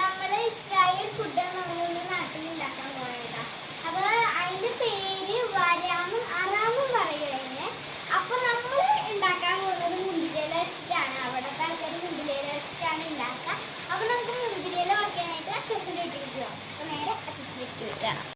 നമ്മൾ Israel food നമ്മളൊന്ന് നാട്ടിൽ ഉണ്ടാക്കാൻ പോയതാ. അപ്പൊ അതിന്റെ പേര് വരാമും അറാമും പറയുകയെന്നെ അപ്പൊ നമ്മൾ ഉണ്ടാക്കാൻ പോകുന്നത് മുന്തിരിയില വെച്ചിട്ടാണ്. അവിടുത്തെ ആൾക്കാർ മുന്തിരിയില വെച്ചിട്ടാണ് ഉണ്ടാക്കുക. അപ്പൊ നമുക്ക് മുന്തിരിയില വയ്ക്കാനായിട്ട് അച്ഛന്റെ വീട്ടിലേക്ക് അപ്പോൾ അപ്പൊ നേരെ അച്ഛന്റെ വീട്ടിലേക്ക് കാണാം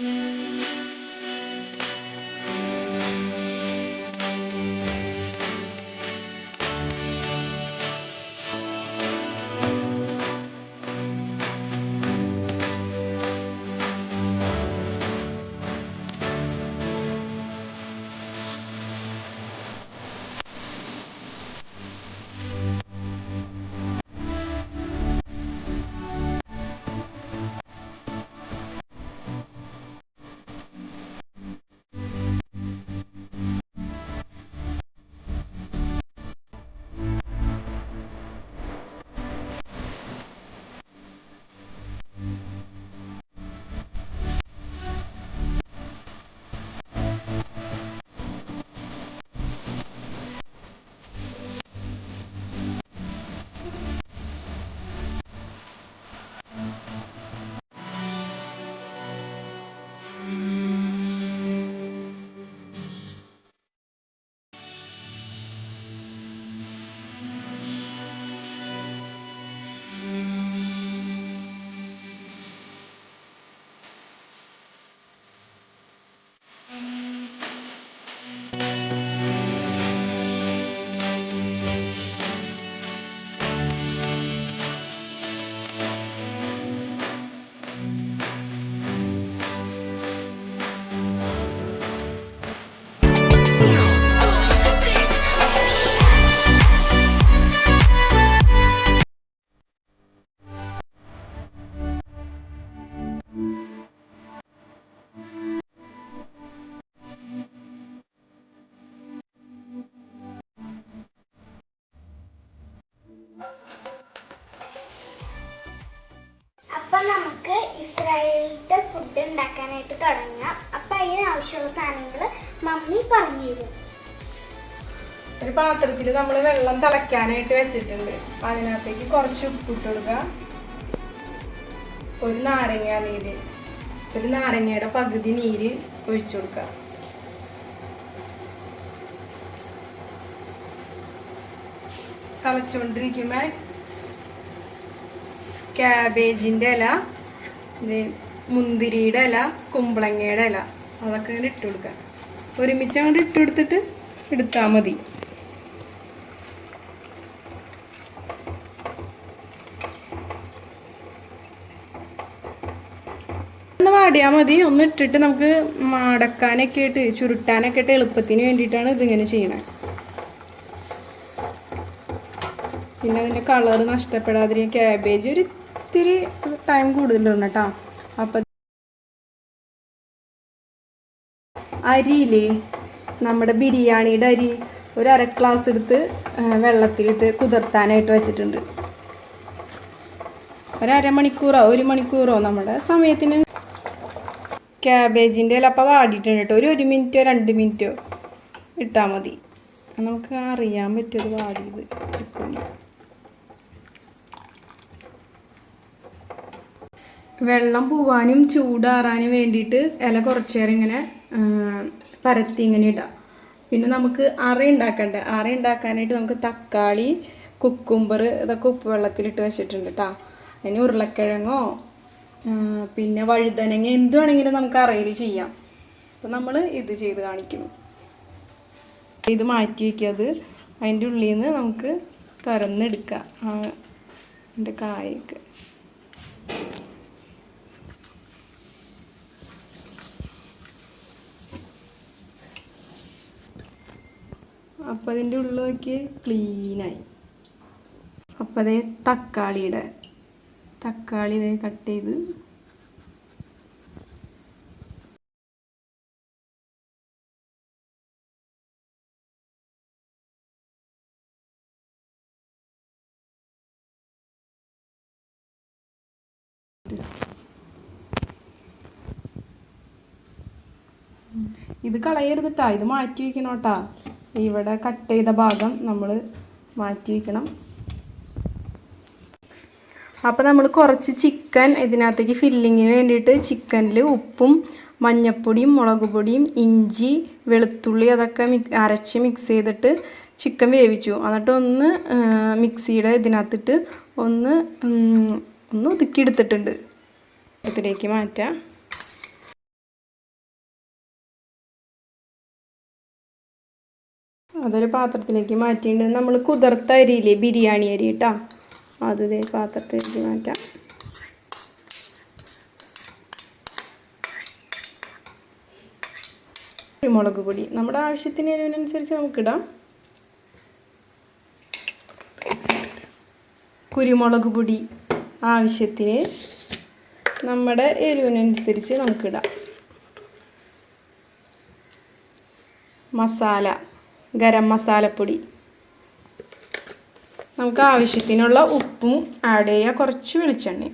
Mm-hmm. അപ്പൊ നമുക്ക് ഇസ്രായേലിന്റെ ഫുഡ് ഉണ്ടാക്കാനായിട്ട് തുടങ്ങാം. അപ്പൊ അതിന് ആവശ്യമുള്ള സാധനങ്ങൾ മമ്മി പറഞ്ഞു തരും ഒരു പാത്രത്തിൽ നമ്മൾ വെള്ളം തിളയ്ക്കാനായിട്ട് വെച്ചിട്ടുണ്ട്. അതിനകത്തേക്ക് കുറച്ച് ഉപ്പിട്ട് കൊടുക്കുക ഒരു നാരങ്ങ നീര്. ഒരു നാരങ്ങയുടെ പകുതി നീര് ഒഴിച്ചു കൊടുക്കുക തിളച്ചുകൊണ്ടിരിക്കുമ്പോൾ ക്യാബേജിന്റെ ഇല മുന്തിരിയുടെ ഇല കുമ്പളങ്ങയുടെ ഇല അതൊക്കെ ഇങ്ങനെ ഇട്ട് കൊടുക്കുക. ഒരുമിച്ച് അങ്ങോട്ട് ഇട്ട് കൊടുത്തിട്ട് എടുത്താൽ മതി. ഒന്ന് വാടിയാൽ മതി. ഒന്ന് ഇട്ടിട്ട് നമുക്ക് മടക്കാനൊക്കെ ആയിട്ട് ചുരുട്ടാനൊക്കെ ആയിട്ട് എളുപ്പത്തിന് വേണ്ടിയിട്ടാണ് ഇതിങ്ങനെ ചെയ്യണത് പിന്നെ അതിന്റെ കളർ നഷ്ടപ്പെടാതിരിക്കും ക്യാബേജ് ഒരു ഇത്തിരി ടൈം കൂടുതലുണ്ട് കേട്ടോ അപ്പം അരിയിൽ നമ്മുടെ ബിരിയാണിയുടെ അരി ഒരു അര ഗ്ലാസ് എടുത്ത് വെള്ളത്തിലിട്ട് കുതിർത്താനായിട്ട് വെച്ചിട്ടുണ്ട്. ഒരമണിക്കൂറോ ഒരു മണിക്കൂറോ നമ്മുടെ സമയത്തിന് ക്യാബേജിന്റെ ഇല അപ്പം വാടിയിട്ടുണ്ട് കേട്ടോ ഒരു ഒരു മിനിറ്റോ രണ്ട് മിനിറ്റോ ഇട്ടാൽ മതി. നമുക്ക് അറിയാൻ പറ്റും അത് വാടിയത് നിൽക്കുമ്പോൾ വെള്ളം പോവാനും ചൂടാറാനും വേണ്ടിയിട്ട് ഇല കുറച്ച് നേരം ഇങ്ങനെ പരത്തി ഇങ്ങനെ ഇടാം. പിന്നെ നമുക്ക് അറ ഉണ്ടാക്കണ്ട അറ ഉണ്ടാക്കാനായിട്ട് നമുക്ക് തക്കാളി കുക്കുംബർ ഇതൊക്കെ ഉപ്പ് വെള്ളത്തിലിട്ട് വെച്ചിട്ടുണ്ട് കേട്ടോ അതിന് ഉരുളക്കിഴങ്ങോ പിന്നെ വഴുതനങ്ങ എന്ത് വേണമെങ്കിലും നമുക്ക് അറയിൽ ചെയ്യാം. അപ്പം നമ്മൾ ഇത് ചെയ്ത് കാണിക്കുന്നു. ഇത് മാറ്റി വയ്ക്കുക അത് അതിന്റെ ഉള്ളിൽ നിന്ന് നമുക്ക് തുറന്നെടുക്കാം അതിന്റെ കായൊക്കെ. അപ്പം അതിന്റെ ഉള്ളിൽ നോക്കി ക്ലീനായി അപ്പം അതേ തക്കാളിയുടെ തക്കാളി ഇതേ കട്ട് ചെയ്ത്. ഇത് കളയരുതിട്ടാ ഇത് മാറ്റി വെക്കണം കേട്ടാ ഇവിടെ കട്ട് ചെയ്ത ഭാഗം നമ്മൾ മാറ്റി വയ്ക്കണം അപ്പോൾ നമ്മൾ കുറച്ച് ചിക്കൻ ഇതിനകത്തേക്ക് ഫില്ലിങ്ങിന് വേണ്ടിയിട്ട് ചിക്കനിൽ ഉപ്പും മഞ്ഞപ്പൊടിയും മുളക് പൊടിയും ഇഞ്ചി വെളുത്തുള്ളി അതൊക്കെ മിക് അരച്ച് മിക്സ് ചെയ്തിട്ട് ചിക്കൻ വേവിച്ചു. എന്നിട്ട് ഒന്ന് മിക്സിയുടെ ഇതിനകത്തിട്ട് ഒന്ന് ഒന്ന് ഒതുക്കിയെടുത്തിട്ടുണ്ട് ഇതിലേക്ക് മാറ്റാം. അതൊരു പാത്രത്തിലേക്ക് മാറ്റിയിട്ടുണ്ട്. നമ്മൾ കുതിർത്ത അരിയില്ലേ ബിരിയാണി അരി കേട്ടോ അത് ഇതേ പാത്രത്തിലേക്ക് മാറ്റാം. കുരുമുളക് പൊടി. നമ്മുടെ ആവശ്യത്തിന് അതിനനുസരിച്ച് നമുക്കിടാം കുരുമുളക് പൊടി ആവശ്യത്തിന് നമ്മുടെ എരിവിനനുസരിച്ച് നമുക്കിടാം മസാല. ഗരം മസാലപ്പൊടി. നമുക്ക് ആവശ്യത്തിനുള്ള ഉപ്പും ആഡ് ചെയ്യുക കുറച്ച് വെളിച്ചെണ്ണ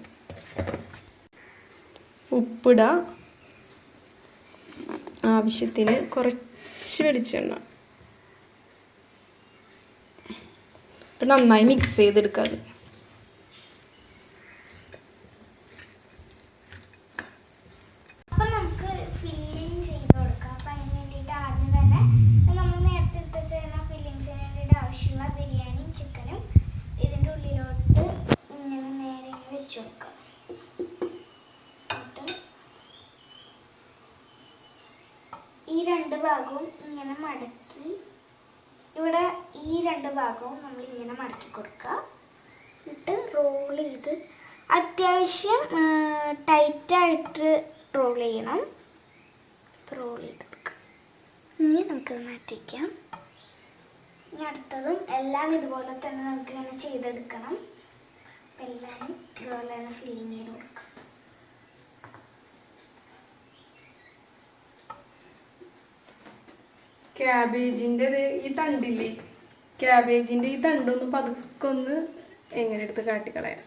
ഉപ്പിടുക ആവശ്യത്തിന് കുറച്ച് വെളിച്ചെണ്ണ. നന്നായി മിക്സ് ചെയ്തെടുക്കുക അത് അപ്പൊ നമുക്ക് ഫില്ലിങ് ചെയ്ത് കൊടുക്കാം അപ്പൊ അതിന് വേണ്ടിയിട്ട് ആദ്യം തന്നെ നമ്മൾ നേരത്തെ എടുത്ത് ചെയ്യുന്ന ഫില്ലിങ്സിന് വേണ്ടിയിട്ട് ആവശ്യമുള്ള ബിരിയാണിയും ചിക്കനും ഇതിന്റെ ഉള്ളിലോട്ട് ഇങ്ങനെ നേരെ ഇങ്ങനെ വെച്ച് കൊടുക്കാം എന്നിട്ട് ഈ രണ്ട് ഭാഗവും ഇങ്ങനെ മടക്കി ഇവിടെ ഈ രണ്ട് ഭാഗവും നമ്മൾ ഇങ്ങനെ മടക്കി കൊടുക്കുക. എന്നിട്ട് റോൾ ചെയ്ത് അത്യാവശ്യം ടൈറ്റായിട്ട് റോൾ ചെയ്യണം. റോൾ ചെയ്ത് കൊടുക്കുക ഇനി നമുക്കത് മാറ്റിക്കാം ഇനി അടുത്തതും എല്ലാം ഇതുപോലെ തന്നെ നമുക്ക് ഇങ്ങനെ ചെയ്തെടുക്കണം. അപ്പം എല്ലാം ഇതുപോലെ തന്നെ ഫില്ലിങ് ചെയ്ത് കൊടുക്കാം ക്യാബേജിന്റെ ഈ തണ്ടില്ലേ? ക്യാബേജിന്റെ ഈ തണ്ടൊന്ന് പതുക്കെ ഒന്ന് എങ്ങനെ എടുത്ത് കാട്ടിക്കളയാം?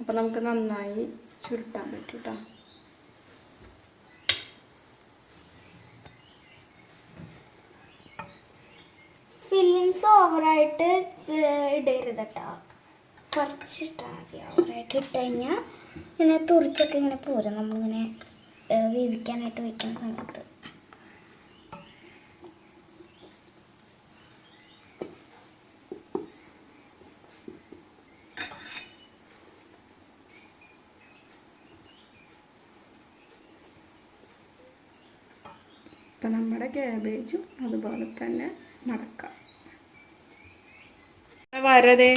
അപ്പം നമുക്ക് നന്നായി ചുരുട്ടാൻ പറ്റും കേട്ടോ ഫില്ലിങ്സ് ഓവറായിട്ട് ഇടരുത് കേട്ടോ കുറച്ചിട്ടാൽ മതി. ഓവറായിട്ട് ഇട്ട് കഴിഞ്ഞാൽ ഇങ്ങനെ തുറിച്ചൊക്കെ ഇങ്ങനെ പോരും. നമ്മളിങ്ങനെ വേവിക്കാനായിട്ട് വയ്ക്കുന്ന സമയത്ത്. അപ്പം നമ്മുടെ ക്യാബേജും അതുപോലെ തന്നെ മടക്കാം. വരതേ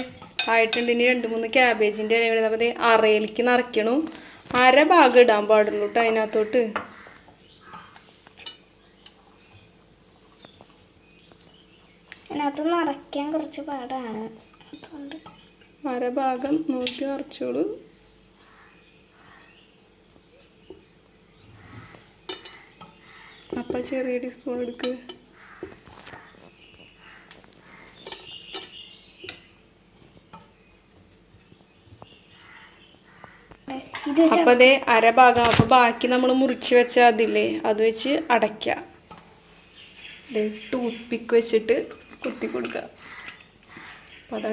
ആയിട്ടുണ്ട്. ഇനി രണ്ട് മൂന്ന് ക്യാബേജിന്റെ ഇല അപ്പോൾ അറയിലേക്ക് നിറയ്ക്കണം. അര ഭാഗം ഇടാൻ പാടുള്ളൂ കേട്ടോ അതിനകത്തോട്ട്. അതിനകത്ത് നിറയ്ക്കാൻ കുറച്ച് പാടാണ്. അതുകൊണ്ട് അര ഭാഗം നോക്കി നിറച്ചോളൂ. അപ്പം ചെറിയ ടീസ്പൂൺ എടുക്ക്. ഇത് അരഭാഗം അപ്പം അതേ അപ്പോൾ ബാക്കി നമ്മൾ മുറിച്ച് വെച്ച അതില്ലേ അത് വെച്ച് അടയ്ക്കുക ടൂത്ത് പിക്ക് വെച്ചിട്ട് കുത്തി കൊടുക്കുക അപ്പം അത്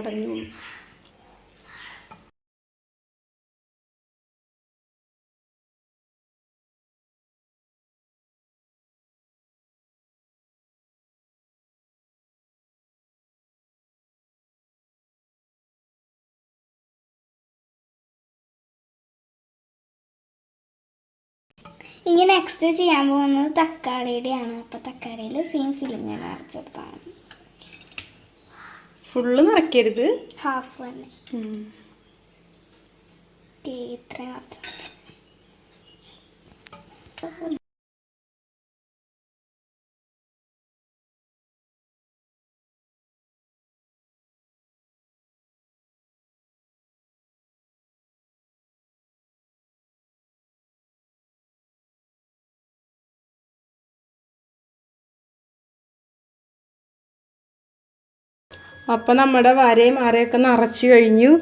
ഇനി നെക്സ്റ്റ് ചെയ്യാൻ പോകുന്നത് തക്കാളിയുടെയാണ്. അപ്പോൾ തക്കാളിയിൽ സെയിം ഫില്ലിങ് മതി ഫുള്ള് നിറയ്ക്കരുത്. ഹാഫ് തന്നെ. ഇത്രയും അരച്ചാൽ അപ്പം നമ്മുടെ വരയും അരയൊക്കെ നിറച്ച് കഴിഞ്ഞു.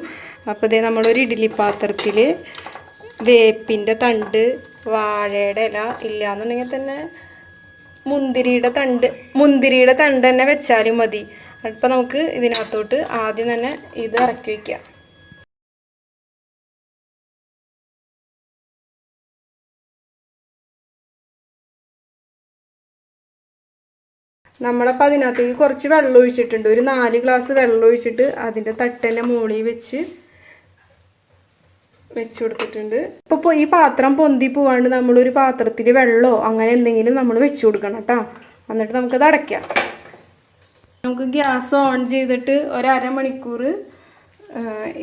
അപ്പോൾ ഇതേ നമ്മളൊരു ഇഡ്ഡലി പാത്രത്തിൽ വേപ്പിന്റെ തണ്ട് വാഴയുടെ ഇല ഇല്ലയെന്നുണ്ടെങ്കിൽ തന്നെ മുന്തിരിയുടെ തണ്ട് മുന്തിരിയുടെ തണ്ട് തന്നെ വെച്ചാലും മതി. അപ്പോൾ നമുക്ക് ഇതിനകത്തോട്ട് ആദ്യം തന്നെ ഇത് ഇറക്കി വയ്ക്കാം നമ്മളപ്പോൾ അതിനകത്തേക്ക് കുറച്ച് വെള്ളം ഒഴിച്ചിട്ടുണ്ട്. ഒരു നാല് ഗ്ലാസ് വെള്ളം ഒഴിച്ചിട്ട് അതിന്റെ തട്ടന്റെ മുകളിൽ വെച്ച് വെച്ച് കൊടുത്തിട്ടുണ്ട്. ഇപ്പോൾ ഈ പാത്രം പൊന്തി പോവാണ്ട് നമ്മളൊരു പാത്രത്തിൽ വെള്ളമോ അങ്ങനെ എന്തെങ്കിലും നമ്മൾ വെച്ച് കൊടുക്കണം കേട്ടോ. എന്നിട്ട് നമുക്കത് അടയ്ക്കാം. നമുക്ക് ഗ്യാസ് ഓൺ ചെയ്തിട്ട് ഒരമണിക്കൂർ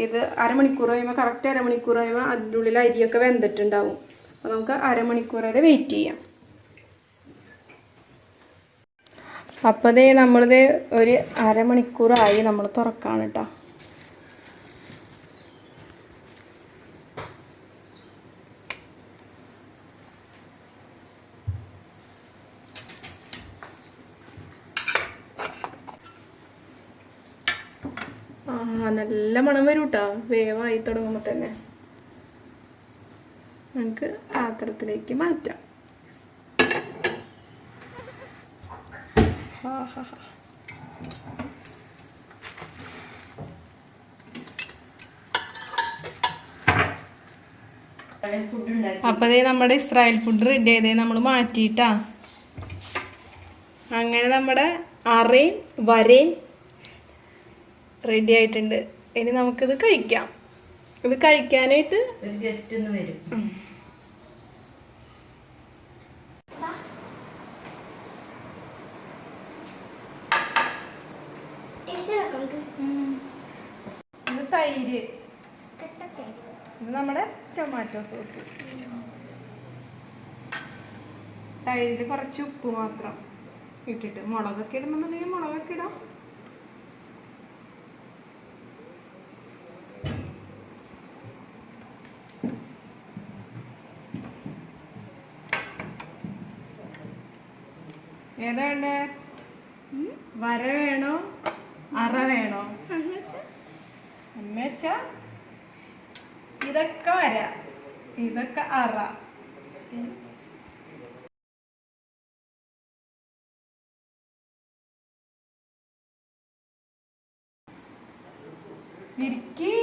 ഇത് അരമണിക്കൂർ കഴിയുമ്പോൾ കറക്റ്റ് അരമണിക്കൂർ കഴിയുമ്പോൾ അതിന്റെ ഉള്ളിൽ അരിയൊക്കെ വെന്തിട്ടുണ്ടാവും. അപ്പോൾ നമുക്ക് അരമണിക്കൂർ വരെ വെയിറ്റ് ചെയ്യാം. അപ്പോൾ ദേ നമ്മളിത് ഒരു അരമണിക്കൂറായി നമ്മൾ തുറക്കാണ് കേട്ടോ ആ നല്ല മണം വരും കേട്ടോ വേവായി തുടങ്ങുമ്പോൾ തന്നെ. നമുക്ക് പാത്രത്തിലേക്ക് മാറ്റാം. ആഹാഹാ. അപ്പൊ ദേ നമ്മുടെ ഇസ്രായേൽ ഫുഡ് റെഡി ആയതേ നമ്മൾ മാറ്റിയിട്ടാ. അങ്ങനെ നമ്മുടെ അറയും വരയും റെഡി ആയിട്ടുണ്ട്. ഇനി നമുക്കിത് കഴിക്കാം. ഇത് കഴിക്കാനായിട്ട് ഒരു ഗസ്റ്റ് ഒന്ന് വരും ടേസ്റ്റ് നോക്കാം നമുക്ക് ഇത് തൈര്. ഇത് നമ്മുടെ ടൊമാറ്റോ സോസ്. തൈരിൽ കുറച്ച് ഉപ്പ് മാത്രം ഇട്ടിട്ട് മുളകൊക്കെ ഇടണമെന്നുണ്ടെങ്കിൽ മുളകൊക്കെ ഇടാം. ഏതാ വേണ്ടേ? വര വേണോ അറ വേണോ എന്നുവെച്ച ഇതൊക്കെ വര. ഇതൊക്കെ അറ. ഇരിക്കി.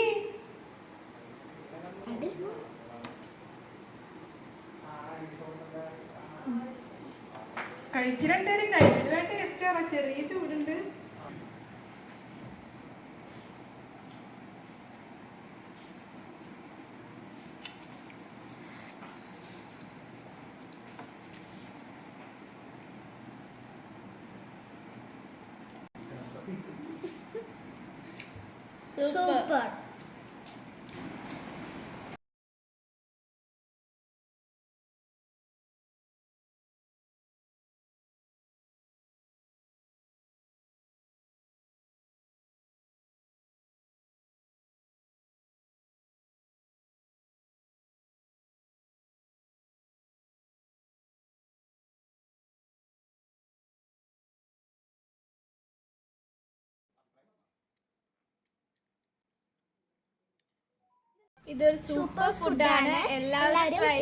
കഴിച്ചിട്ടുണ്ടേരും കഴിച്ചിട്ട് ടേസ്റ്റ് ആണ്. ചെറിയ ചൂടുണ്ട്. സൂപ്പർ ഇതൊരു സൂപ്പർ ഫുഡാണ് എല്ലാവരും ട്രൈ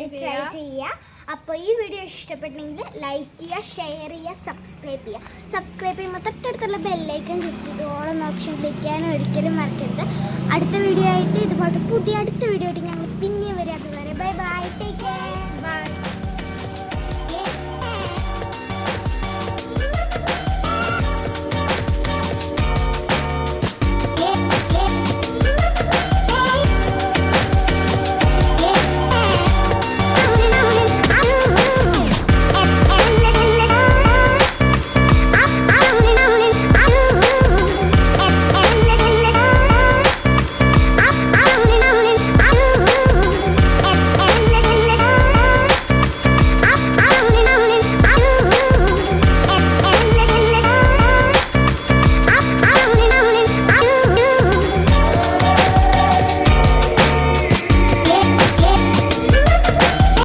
ചെയ്യുക അപ്പോൾ ഈ വീഡിയോ ഇഷ്ടപ്പെട്ടെങ്കിൽ ലൈക്ക് ചെയ്യുക ഷെയർ ചെയ്യുക സബ്സ്ക്രൈബ് ചെയ്യുക. സബ്സ്ക്രൈബ് ചെയ്യുമ്പോൾ തൊട്ടടുത്തുള്ള ബെല്ലൈക്കൺ ക്ലിക്ക് ചെയ്ത് ഓളം ഓപ്ഷൻ ക്ലിക്ക് ചെയ്യാൻ ഒരിക്കലും മറക്കരുത്. അടുത്ത വീഡിയോ ആയിട്ട് ഇതുപോലത്തെ പുതിയ അടുത്ത വീഡിയോ ആയിട്ട് ഞങ്ങൾ പിന്നെയും വരാം. അതുവരെ ബൈ ബൈ ടേക്ക്